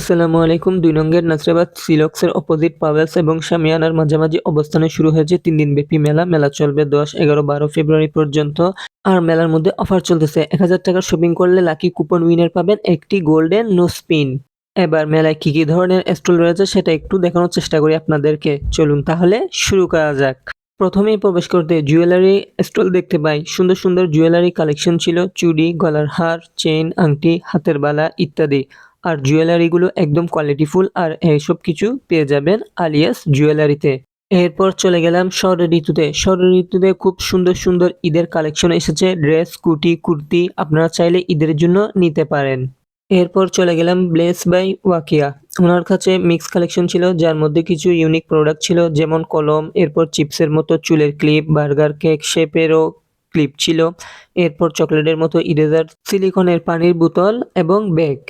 আসসালামু আলাইকুম। দুই নঙ্গের নাসরাবাদ সিলক্সের অপোজিট পাওয়েলস এবং শামিয়ানার মাঝামাঝি অবস্থানে শুরু হয়েছে তিন দিন ব্যাপী মেলা। মেলা চলবে দশ, এগারো, বারো ফেব্রুয়ারি পর্যন্ত। আর মেলার মধ্যে অফার চলতেছে এক হাজার টাকার শপিং করলে লাকি কুপন উইনার পাবেন একটি গোল্ডেন নো স্পিন এবার মেলায় কি কি ধরনের স্টল রয়েছে সেটা একটু দেখানোর চেষ্টা করি আপনাদেরকে। চলুন তাহলে শুরু করা যাক। প্রথমেই প্রবেশ করতে জুয়েলারি স্টল দেখতে পাই। সুন্দর সুন্দর জুয়েলারি কালেকশন ছিল। চুড়ি, গলার হার চেন আংটি, হাতের বালা ইত্যাদি। আর জুয়েলারিগুলো একদম কোয়ালিটিফুল আর এইসব কিছু পেয়ে যাবেন আলিয়াস জুয়েলারিতে। এরপর চলে গেলাম শর ঋতুতে শর ঋতুতে খুব সুন্দর সুন্দর ঈদের কালেকশন এসেছে। ড্রেস কুটি কুর্তি আপনারা চাইলে ঈদের জন্য নিতে পারেন। এরপর চলে গেলাম ব্লেস বাই ওয়াকিয়া ওনার কাছে মিক্স কালেকশন ছিল, যার মধ্যে কিছু ইউনিক প্রোডাক্ট ছিল, যেমন কলম, এরপর চিপসের মতো চুলের ক্লিপ বার্গার কেক, শেপেরও ক্লিপ ছিল, এরপর চকলেটের মতো ইরেজার সিলিকনের পানির বোতল এবং ব্যাগ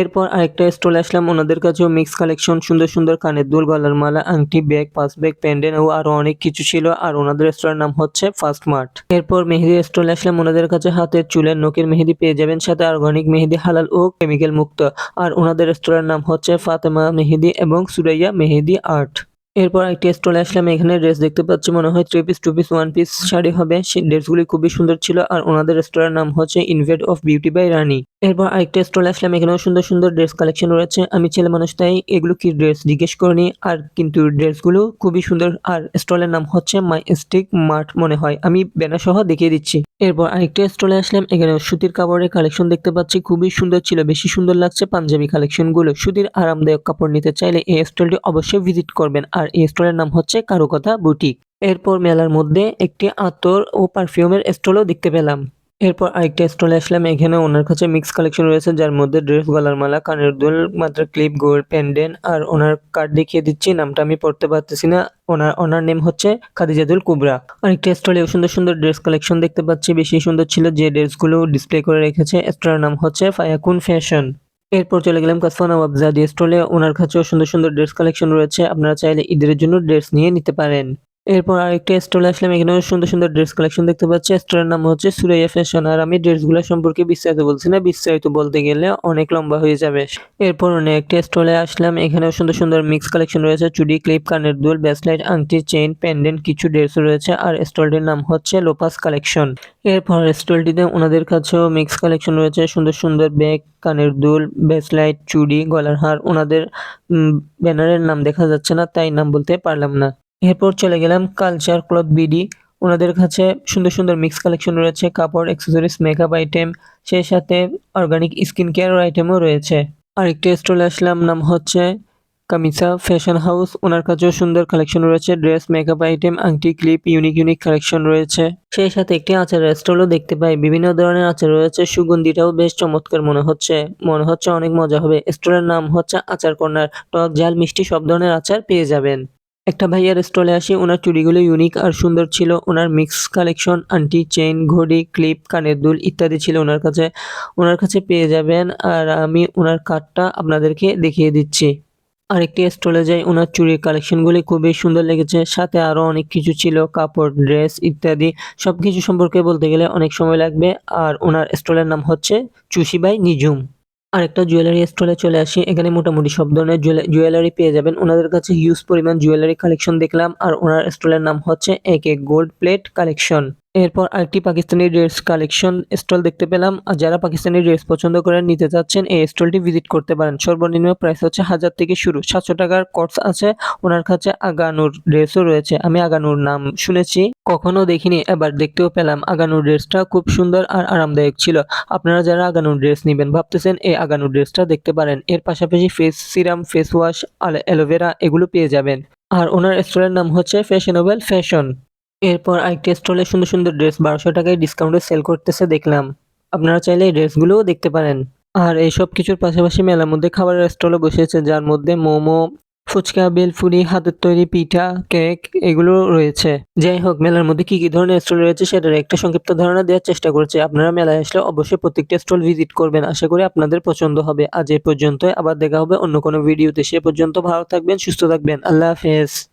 এরপর আরেকটা স্টলে আসলাম। ওনাদের কাছেও মিক্স কালেকশন সুন্দর সুন্দর কানের দুল, গলার মালা, আংটি ব্যাগ পাস ব্যাগ প্যান্ডেন ও আরও অনেক কিছু ছিল। আর ওনাদের স্টোরের নাম হচ্ছে ফার্স্ট মার্ট এরপর মেহেদি স্টলে আসলাম। ওনাদের কাছে হাতের চুলের নখের মেহেদি পেয়ে যাবেন সাথে অর্গানিক মেহেদি, হালাল ও কেমিক্যাল মুক্ত। আর ওনাদের স্টোরের নাম হচ্ছে ফাতেমা মেহেদি এবং সুরাইয়া মেহেদি আর্ট এরপর একটি স্টলে আসলাম, এখানে ড্রেস দেখতে পাচ্ছি মনে হয় three piece two piece one piece sari হবে। সেই ড্রেসগুলি খুবই সুন্দর ছিল আর ওনাদের স্টোরের নাম হচ্ছে ইনভেট অফ বিউটি বাই রানী এরপর আরেকটা স্টলে আসলাম, এখানেও সুন্দর সুন্দর ড্রেস কালেকশন রয়েছে। আমি ছেলে মানুষ, তাই এগুলো কি ড্রেস জিজ্ঞেস করিনি। আর কিন্তু ড্রেসগুলো খুবই সুন্দর, আর স্টলের নাম হচ্ছে মাই স্টিক মার্ট মনে হয়। আমি ব্যানার সহ দেখিয়ে দিচ্ছি। এরপর আরেকটা স্টলে আসলাম এখানে সুতির কাপড়ের কালেকশন দেখতে পাচ্ছি। খুবই সুন্দর ছিল, বেশি সুন্দর লাগছে পাঞ্জাবি কালেকশনগুলো সুতির আরামদায়ক কাপড় নিতে চাইলে এই স্টলটি অবশ্যই ভিজিট করবেন। আর এই স্টলের নাম হচ্ছে কারুকথা বুটিক। এরপর মেলার মধ্যে একটি আতর ও পারফিউমের স্টলও দেখতে পেলাম। এরপর আরেকটা স্টলে আসলাম, এখানে ওনার কাছে মিক্স কালেকশন রয়েছে, যার মধ্যে ড্রেস, গলার মালা, কানের দুল, মাত্র ক্লিপ গোল্ড পেন্ডেন আর ওনার কার্ড দেখিয়ে দিচ্ছি, নামটা আমি পড়তে পারতেছি না। ওনার ওনার নেম হচ্ছে খাদিজাদুল কুবরা। আরেকটা স্টলে সুন্দর সুন্দর ড্রেস কালেকশন দেখতে পাচ্ছি, বেশি সুন্দর ছিল যে ড্রেসগুলো ডিসপ্লে করে রেখেছে, স্টলের নাম হচ্ছে ফায়াকুন ফ্যাশন এরপর চলে গেলাম কাসফানা ওয়াবজাদি স্টলে ওনার কাছেও সুন্দর সুন্দর ড্রেস কালেকশন রয়েছে। আপনারা চাইলে ঈদের জন্য ড্রেস নিয়ে নিতে পারেন। এরপর আরেকটা স্টলে আসলাম, এখানেও সুন্দর সুন্দর ড্রেস কালেকশন দেখতে পাচ্ছি। স্টোরের নাম হচ্ছে সুরাইয়া ফ্যাশন আর আমি ড্রেসগুলো সম্পর্কে বিস্তারিত বলছি না। বিস্তারিত বলতে গেলে অনেক লম্বা হয়ে যাবে। এরপর অনেক একটা স্টলে আসলাম, এখানেও সুন্দর সুন্দর মিক্স কালেকশন রয়েছে। চুড়ি ক্লিপ কানের দুল ব্যাসলাইট আংটি চেইন পেন্ডেন্ট কিছু ড্রেস রয়েছে। আর স্টলটির নাম হচ্ছে লোপাস কালেকশন এরপর স্টলটিতে ওনাদের কাছেও মিক্স কালেকশন রয়েছে। সুন্দর সুন্দর ব্যাগ কানের দুল ব্যাসলাইট চুড়ি, গলার হার, ওনাদের ব্যানারের নাম দেখা যাচ্ছে না, তাই নাম বলতে পারলাম না। এরপর চলে গেলাম কালচার ক্লথ বিডি ওনাদের কাছে সুন্দর সুন্দর মিক্স কালেকশন রয়েছে, কাপড় অ্যাক্সেসরিজ মেকআপ আইটেম সেই সাথে অর্গানিক স্কিন কেয়ার আইটেমও রয়েছে। আরেকটি স্টলে আসলাম, নাম হচ্ছে কামিসা ফ্যাশন হাউস ওনার কাছেও সুন্দর কালেকশন রয়েছে ড্রেস মেকআপ আইটেম আংটি ক্লিপ ইউনিক ইউনিক কালেকশন রয়েছে। সেই সাথে একটি আচারের স্টলও দেখতে পাই, বিভিন্ন ধরনের আচার রয়েছে, সুগন্ধিটাও বেশ চমৎকার মনে হচ্ছে। মনে হচ্ছে অনেক মজা হবে। স্টলের নাম হচ্ছে আচার কর্নার। টক, ঝাল, মিষ্টি সব ধরনের আচার পেয়ে যাবেন। একটা ভাইয়ার স্টলে আসি, ওনার চুড়িগুলো ইউনিক আর সুন্দর ছিল। ওনার মিক্স কালেকশন আন্টি চেইন ঘড়ি ক্লিপ কানের দুল ইত্যাদি ছিল ওনার কাছে। ওনার কাছে পেয়ে যাবেন আর আমি ওনার কার্ডটা আপনাদেরকে দেখিয়ে দিচ্ছি। আরেকটি স্টলে যাই, ওনার চুড়ির কালেকশনগুলি খুবই সুন্দর লেগেছে। সাথে আরও অনেক কিছু ছিল, কাপড় ড্রেস ইত্যাদি। সব কিছু সম্পর্কে বলতে গেলে অনেক সময় লাগবে। আর ওনার স্টলের নাম হচ্ছে চুষি বাই নিজুম আরেকটা জুয়েলারি স্টলে চলে আসি। এখানে মোটামুটি সব ধরনের জুয়েলারি পেয়ে যাবেন। ওনাদের কাছে হিউজ পরিমাণ জুয়েলারি কালেকশন দেখলাম, আর ওনার স্টলের নাম হচ্ছে এক এক গোল্ড প্লেট কালেকশন এরপর আরেকটি পাকিস্তানি ড্রেস কালেকশন স্টল দেখতে পেলাম। আর যারা পাকিস্তানি ড্রেস পছন্দ করে নিতে চাচ্ছেন, এই স্টলটি ভিজিট করতে পারেন। সর্বনিম্ন প্রাইস হচ্ছে হাজার থেকে শুরু। সাতশো টাকার কোর্স আছে। ওনার কাছে আগানুর ড্রেসও রয়েছে। আমি আগানুর নাম শুনেছি, কখনো দেখিনি, এবার দেখতেও পেলাম। আগানুর ড্রেসটা খুব সুন্দর আর আরামদায়ক ছিল। আপনারা যারা আগানুর ড্রেস নেবেন ভাবতেছেন, এই আগানুর ড্রেসটা দেখতে পারেন। এর পাশাপাশি face serum face wash aloe vera এগুলো পেয়ে যাবেন। আর ওনার স্টলের নাম হচ্ছে ফ্যাশনেবল ফ্যাশন এরপর আরেকটি স্টলে সুন্দর সুন্দর ড্রেস বারোশো টাকায় ডিসকাউন্টে সেল করতেছে দেখলাম। আপনারা চাইলে এই ড্রেসগুলোও দেখতে পারেন। আর এইসব কিছুর পাশাপাশি মেলার মধ্যে খাবারের স্টলও বসেছে যার মধ্যে মোমো, ফুচকা বেলফুরি হাতের তৈরি পিঠা, কেক এগুলো রয়েছে। যাই হোক, মেলার মধ্যে কি কি ধরনের স্টল রয়েছে সেটার একটা সংক্ষিপ্ত ধারণা দেওয়ার চেষ্টা করছি। আপনারা মেলায় আসলে অবশ্যই প্রত্যেকটা স্টল ভিজিট করবেন। আশা করি আপনাদের পছন্দ হবে। আজ এ পর্যন্ত আবার দেখা হবে অন্য কোনো ভিডিওতে সে পর্যন্ত ভালো থাকবেন, সুস্থ থাকবেন। আল্লাহ হাফেজ।